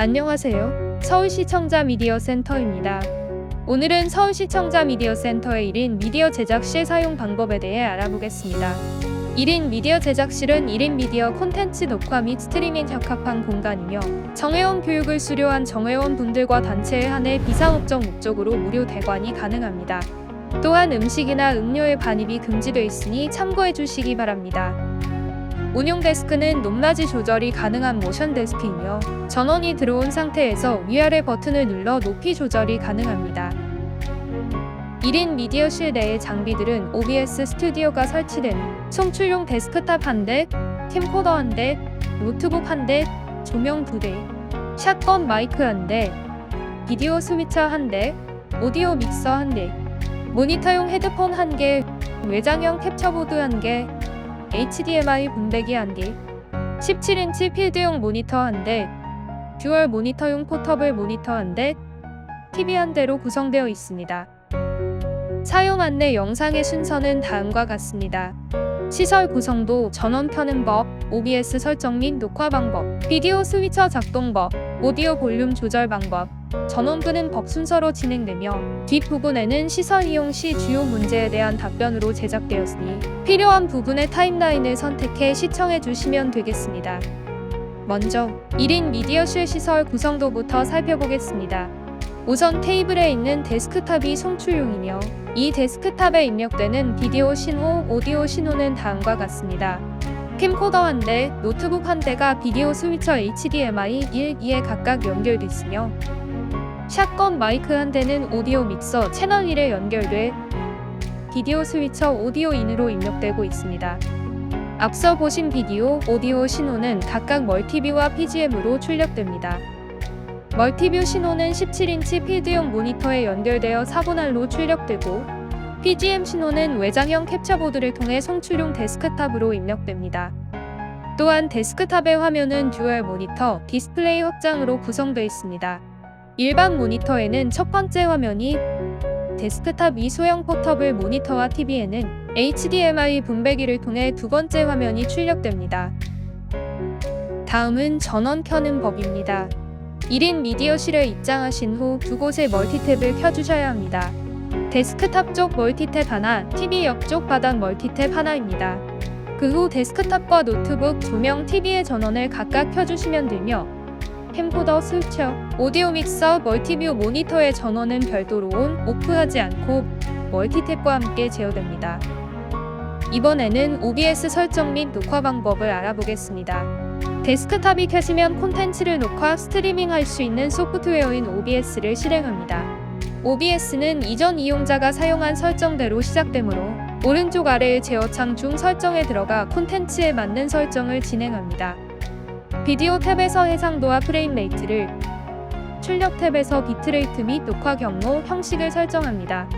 안녕하세요. 서울시청자 미디어 센터입니다. 오늘은 서울시청자 미디어 센터의 1인 미디어 제작실 사용 방법에 대해 알아보겠습니다. 1인 미디어 제작실은 1인 미디어 콘텐츠 녹화 및 스트리밍 적합한 공간이며 정회원 교육을 수료한 정회원 분들과 단체에 한해 비상업적 목적으로 무료 대관이 가능합니다. 또한 음식이나 음료의 반입이 금지되어 있으니 참고해 주시기 바랍니다. 운용 데스크는 높낮이 조절이 가능한 모션 데스크이며 전원이 들어온 상태에서 위아래 버튼을 눌러 높이 조절이 가능합니다. 1인 미디어실 내의 장비들은 OBS 스튜디오가 설치된 송출용 데스크탑 한 대, 캠코더 한 대, 노트북 한 대, 조명 두 대, 샷건 마이크 한 대, 비디오 스위처 한 대, 오디오 믹서 한 대, 모니터용 헤드폰 한 개, 외장형 캡처보드 한 개, HDMI 분배기 한 개, 17인치 필드용 모니터 한 대, 듀얼 모니터용 포터블 모니터 한 대, TV 한 대로 구성되어 있습니다. 사용 안내 영상의 순서는 다음과 같습니다. 시설 구성도 전원 켜는 법, OBS 설정 및 녹화 방법, 비디오 스위처 작동 법, 오디오 볼륨 조절 방법, 전원 끄는 법 순서로 진행되며 뒷부분에는 시설 이용 시 주요 문제에 대한 답변으로 제작되었으니 필요한 부분의 타임라인을 선택해 시청해 주시면 되겠습니다. 먼저 1인 미디어실 시설 구성도부터 살펴보겠습니다. 우선 테이블에 있는 데스크탑이 송출용이며 이 데스크탑에 입력되는 비디오 신호, 오디오 신호는 다음과 같습니다. 캠코더 한 대, 노트북 한 대가 비디오 스위처 HDMI 1, 2에 각각 연결돼 있으며 샷건 마이크 한 대는 오디오 믹서 채널 1에 연결돼 비디오 스위처 오디오 인으로 입력되고 있습니다. 앞서 보신 비디오, 오디오 신호는 각각 멀티뷰와 PGM으로 출력됩니다. 멀티뷰 신호는 17인치 필드용 모니터에 연결되어 사분할로 출력되고 PGM 신호는 외장형 캡처보드를 통해 송출용 데스크탑으로 입력됩니다. 또한 데스크탑의 화면은 듀얼 모니터, 디스플레이 확장으로 구성되어 있습니다. 일반 모니터에는 첫 번째 화면이 데스크탑 이소형 포터블 모니터와 TV에는 HDMI 분배기를 통해 두 번째 화면이 출력됩니다. 다음은 전원 켜는 법입니다. 1인 미디어실에 입장하신 후 두 곳의 멀티탭을 켜주셔야 합니다. 데스크탑 쪽 멀티탭 하나, TV 옆쪽 바닥 멀티탭 하나입니다. 그 후 데스크탑과 노트북, 조명, TV의 전원을 각각 켜주시면 되며 캠코더, 스위처, 오디오 믹서, 멀티뷰 모니터의 전원은 별도로 온, 오프하지 않고 멀티탭과 함께 제어됩니다. 이번에는 OBS 설정 및 녹화 방법을 알아보겠습니다. 데스크탑이 켜지면 콘텐츠를 녹화, 스트리밍 할 수 있는 소프트웨어인 OBS를 실행합니다. OBS는 이전 이용자가 사용한 설정대로 시작되므로 오른쪽 아래의 제어창 중 설정에 들어가 콘텐츠에 맞는 설정을 진행합니다. 비디오 탭에서 해상도와 프레임 레이트를, 출력 탭에서 비트레이트 및 녹화 경로, 형식을 설정합니다.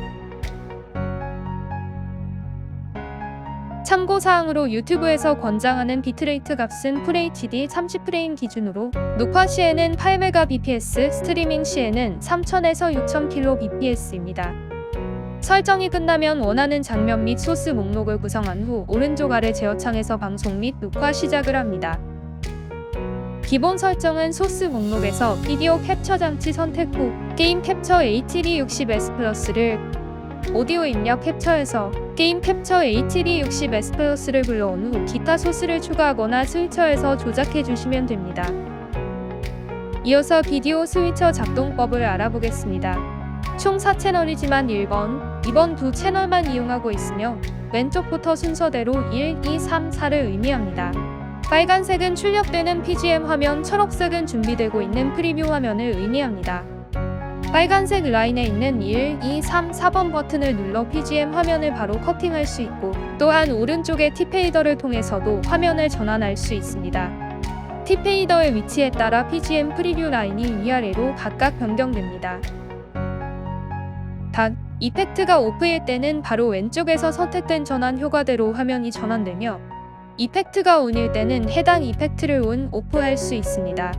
참고사항으로 유튜브에서 권장하는 비트레이트 값은 FHD 30프레임 기준으로 녹화 시에는 8Mbps, 스트리밍 시에는 3000에서 6000kbps입니다. 설정이 끝나면 원하는 장면 및 소스 목록을 구성한 후 오른쪽 아래 제어창에서 방송 및 녹화 시작을 합니다. 기본 설정은 소스 목록에서 비디오 캡처 장치 선택 후 게임 캡처 HD 60S 플러스를 오디오 입력 캡처에서 게임 캡처 HD 60S 플러스를 불러온 후 기타 소스를 추가하거나 스위처에서 조작해 주시면 됩니다. 이어서 비디오 스위처 작동법을 알아보겠습니다. 총 4채널이지만 1번, 2번 두 채널만 이용하고 있으며 왼쪽부터 순서대로 1, 2, 3, 4를 의미합니다. 빨간색은 출력되는 PGM 화면, 초록색은 준비되고 있는 프리뷰 화면을 의미합니다. 빨간색 라인에 있는 1, 2, 3, 4번 버튼을 눌러 PGM 화면을 바로 커팅할 수 있고 또한 오른쪽의 T페이더를 통해서도 화면을 전환할 수 있습니다. T페이더의 위치에 따라 PGM 프리뷰 라인이 위아래로 각각 변경됩니다. 단, 이펙트가 오프일 때는 바로 왼쪽에서 선택된 전환 효과대로 화면이 전환되며 이펙트가 온일 때는 해당 이펙트를 온, 오프할 수 있습니다.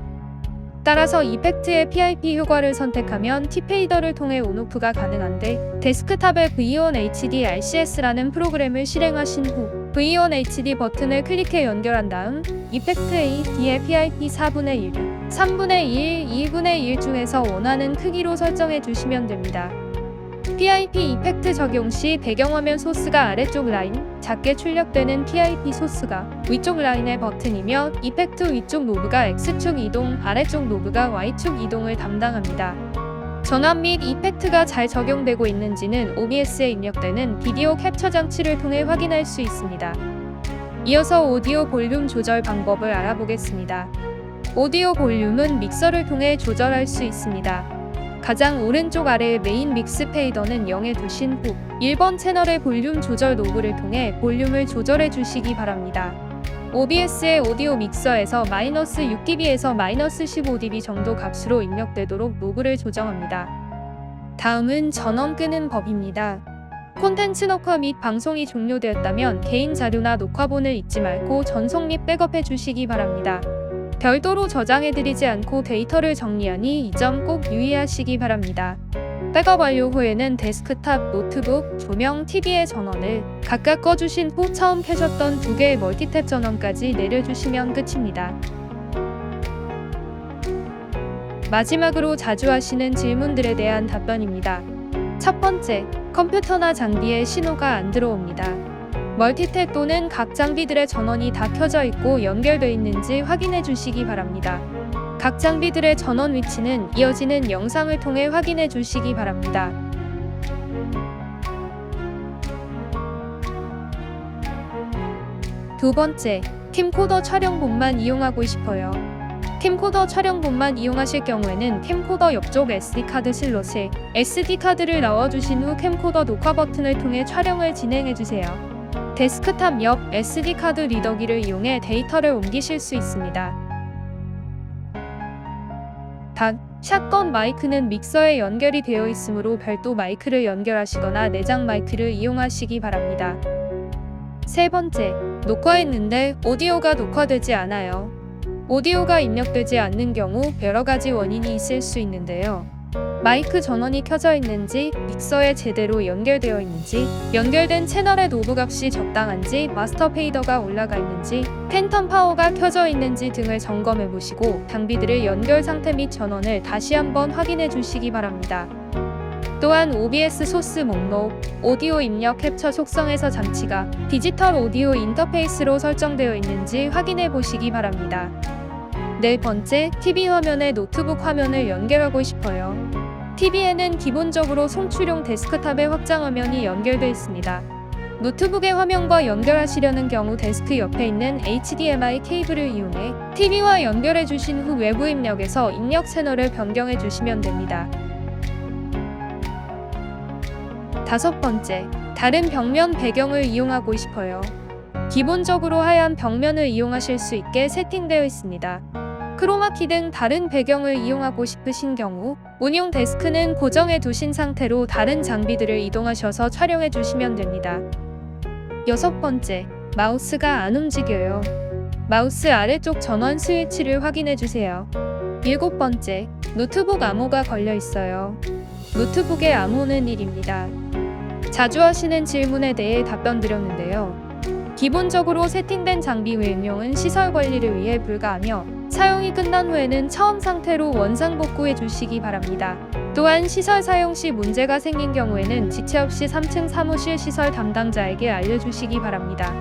따라서 이펙트의 PIP 효과를 선택하면 T페이더를 통해 온오프가 가능한데 데스크탑에 V1 HD RCS라는 프로그램을 실행하신 후 V1 HD 버튼을 클릭해 연결한 다음 이펙트 A, D의 PIP 4분의 1, 3분의 1, 2분의 1 중에서 원하는 크기로 설정해 주시면 됩니다. PIP 이펙트 적용 시 배경화면 소스가 아래쪽 라인, 작게 출력되는 PIP 소스가 위쪽 라인의 버튼이며 이펙트 위쪽 노브가 X축 이동, 아래쪽 노브가 Y축 이동을 담당합니다. 전환 및 이펙트가 잘 적용되고 있는지는 OBS에 입력되는 비디오 캡처 장치를 통해 확인할 수 있습니다. 이어서 오디오 볼륨 조절 방법을 알아보겠습니다. 오디오 볼륨은 믹서를 통해 조절할 수 있습니다. 가장 오른쪽 아래 메인 믹스 페이더는 0에 두신 후 1번 채널의 볼륨 조절 노브를 통해 볼륨을 조절해 주시기 바랍니다. OBS의 오디오 믹서에서 마이너스 6dB에서 마이너스 15dB 정도 값으로 입력되도록 노브를 조정합니다. 다음은 전원 끄는 법입니다. 콘텐츠 녹화 및 방송이 종료되었다면 개인 자료나 녹화본을 잊지 말고 전송 및 백업해 주시기 바랍니다. 별도로 저장해드리지 않고 데이터를 정리하니 이 점 꼭 유의하시기 바랍니다. 백업 완료 후에는 데스크탑, 노트북, 조명, TV의 전원을 각각 꺼주신 후 처음 켜셨던 두 개의 멀티탭 전원까지 내려주시면 끝입니다. 마지막으로 자주 하시는 질문들에 대한 답변입니다. 첫 번째, 컴퓨터나 장비에 신호가 안 들어옵니다. 멀티탭 또는 각 장비들의 전원이 다 켜져 있고 연결되어 있는지 확인해 주시기 바랍니다. 각 장비들의 전원 위치는 이어지는 영상을 통해 확인해 주시기 바랍니다. 두 번째, 캠코더 촬영본만 이용하고 싶어요. 캠코더 촬영본만 이용하실 경우에는 캠코더 옆쪽 SD카드 슬롯에 SD카드를 넣어주신 후 캠코더 녹화 버튼을 통해 촬영을 진행해주세요. 데스크탑 옆 SD카드 리더기를 이용해 데이터를 옮기실 수 있습니다. 단, 샷건 마이크는 믹서에 연결이 되어 있으므로 별도 마이크를 연결하시거나 내장 마이크를 이용하시기 바랍니다. 세 번째, 녹화했는데 오디오가 녹화되지 않아요. 오디오가 입력되지 않는 경우 여러 가지 원인이 있을 수 있는데요. 마이크 전원이 켜져 있는지, 믹서에 제대로 연결되어 있는지, 연결된 채널의 노브 값이 적당한지, 마스터 페이더가 올라가 있는지, 팬텀 파워가 켜져 있는지 등을 점검해 보시고 장비들의 연결 상태 및 전원을 다시 한번 확인해 주시기 바랍니다. 또한 OBS 소스 목록, 오디오 입력 캡처 속성에서 장치가 디지털 오디오 인터페이스로 설정되어 있는지 확인해 보시기 바랍니다. 네 번째, TV 화면에 노트북 화면을 연결하고 싶어요. TV에는 기본적으로 송출용 데스크탑의 확장 화면이 연결되어 있습니다. 노트북의 화면과 연결하시려는 경우 데스크 옆에 있는 HDMI 케이블을 이용해 TV와 연결해 주신 후 외부 입력에서 입력 채널을 변경해 주시면 됩니다. 다섯 번째, 다른 벽면 배경을 이용하고 싶어요. 기본적으로 하얀 벽면을 이용하실 수 있게 세팅되어 있습니다. 크로마키 등 다른 배경을 이용하고 싶으신 경우 운용 데스크는 고정해 두신 상태로 다른 장비들을 이동하셔서 촬영해 주시면 됩니다. 여섯 번째, 마우스가 안 움직여요. 마우스 아래쪽 전원 스위치를 확인해 주세요. 일곱 번째, 노트북 암호가 걸려 있어요. 노트북의 암호는 1입니다. 자주 하시는 질문에 대해 답변 드렸는데요. 기본적으로 세팅된 장비 외명은 시설 관리를 위해 불가하며 사용이 끝난 후에는 처음 상태로 원상 복구해 주시기 바랍니다. 또한 시설 사용 시 문제가 생긴 경우에는 지체 없이 3층 사무실 시설 담당자에게 알려주시기 바랍니다.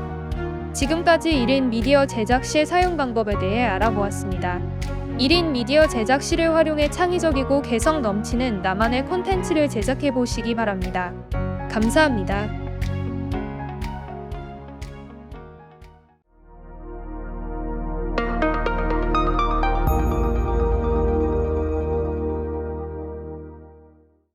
지금까지 1인 미디어 제작 시의 사용 방법에 대해 알아보았습니다. 1인 미디어 제작 시를 활용해 창의적이고 개성 넘치는 나만의 콘텐츠를 제작해 보시기 바랍니다. 감사합니다.